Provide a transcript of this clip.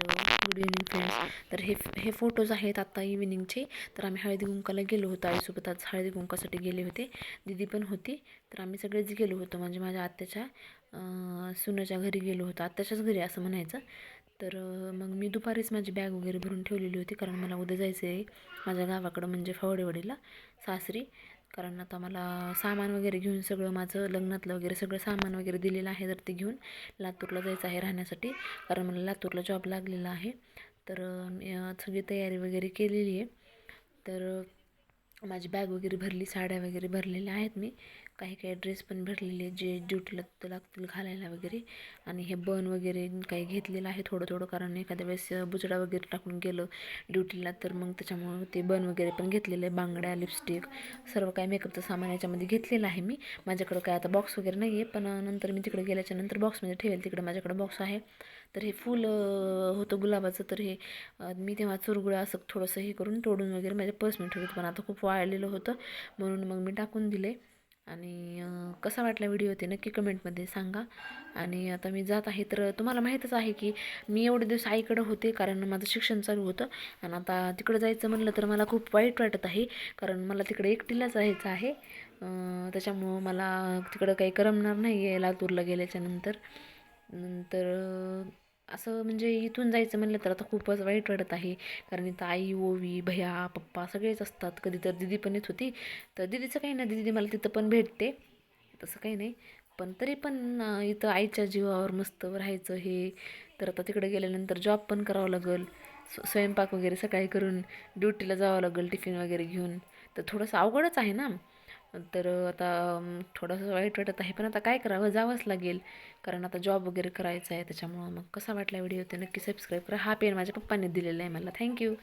Good evening friends तर हे हे फोटोज आहेत आत्ता इव्हिनिंगचे तर आम्ही हळदी कुंकाला गेलो होतो. आईसोबत आज हळदी कुंकासाठी गेले होते. दिदी पण होती. तर आम्ही सगळेच गेलो होतो. म्हणजे माझ्या आत्याच्या सुनाच्या घरी गेलो होतो. आत्याच्याच घरी असं म्हणायचं. तर मग मी दुपारीच माझी बॅग वगैरे भरून ठेवलेली होती. कारण मला उद्या जायचं आहे माझ्या गावाकडं म्हणजे फावडेवाडीला सासरी. कारण आता मला सामान वगैरे घेऊन सगळं माझं लग्नातलं वगैरे सगळं सामान वगैरे दिलेलं आहे तर ते घेऊन लातूरला जायचं आहे राहण्यासाठी. कारण मला लातूरला जॉब लागलेला आहे. तर मी, सगळी तयारी वगैरे केलेली आहे. तर माझी बॅग वगैरे भरली साड्या वगैरे भरलेल्या आहेत मी. काही काही ड्रेस पण भरलेले आहेत, जे ड्युटीला तर लागतील घालायला वगैरे. आणि हे बन वगैरे काही घेतलेलं आहे थोडं थोडं कारण एखाद्या वेळेस बुजडा वगैरे टाकून गेलं ड्युटीला तर मग त्याच्यामुळं ते बन वगैरे पण घेतलेलं आहे बांगड्या लिपस्टिक सर्व काही मेकअपचं सामान याच्यामध्ये घेतलेलं आहे मी. माझ्याकडं काय आता बॉक्स वगैरे नाही आहे पण नंतर मी तिकडे गेल्याच्यानंतर बॉक्समध्ये ठेवेल तिकडे माझ्याकडे बॉक्स आहे. तर हे फूल होतं गुलाबाचं. तर हे मी तेव्हा चुरगुळ असं थोडंसं हे करून तोडून वगैरे माझ्या पर्समध्ये ठेवलं पण आता खूप वाळलेलं होतं. म्हणून मग मी टाकून दिले. आणि कसा वाटला व्हिडिओ ते नक्की कमेंटमध्ये सांगा. आणि आता मी जात आहे. तर तुम्हाला माहीतच आहे की मी एवढे दिवस आईकडं होते कारण माझं शिक्षण चालू होतं. आणि आता तिकडं जायचं म्हणलं तर मला खूप वाईट वाटत आहे कारण मला तिकडे एकटीलाच जायचं आहे. त्याच्यामुळं मला तिकडं काही करमणार नाही आहे लातूरला गेल्याच्यानंतर नंतर. नंतर असं म्हणजे इथून जायचं म्हणलं तर आता खूपच वाईट वाटत आहे. कारण इथं आई ओवी भैया पप्पा सगळेच असतात. कधी तर दिदी पण येत होती. तर दिदीचं काही नाही. दिदी मला तिथं पण भेटते. तसं काही नाही. पण तरी पण इथं आईच्या जीवावर मस्त राहायचं हे. तर आता तिकडे गेल्यानंतर जॉब पण करावं लागेल. स्वयंपाक वगैरे सकाळी करून ड्युटीला जावं लागेल टिफिन वगैरे घेऊन. तर थोडंसं अवघडच आहे ना? तर आता थोडंसं वाईट वाटत आहे पण आता काय करावं? जावंच लागेल. कारण आता जॉब वगैरे करायचा आहे त्याच्यामुळं मग कसा वाटला व्हिडिओ? ते नक्की सबस्क्राईब करा. हा पेन माझ्या पप्पाने दिलेला आहे मला. थँक्यू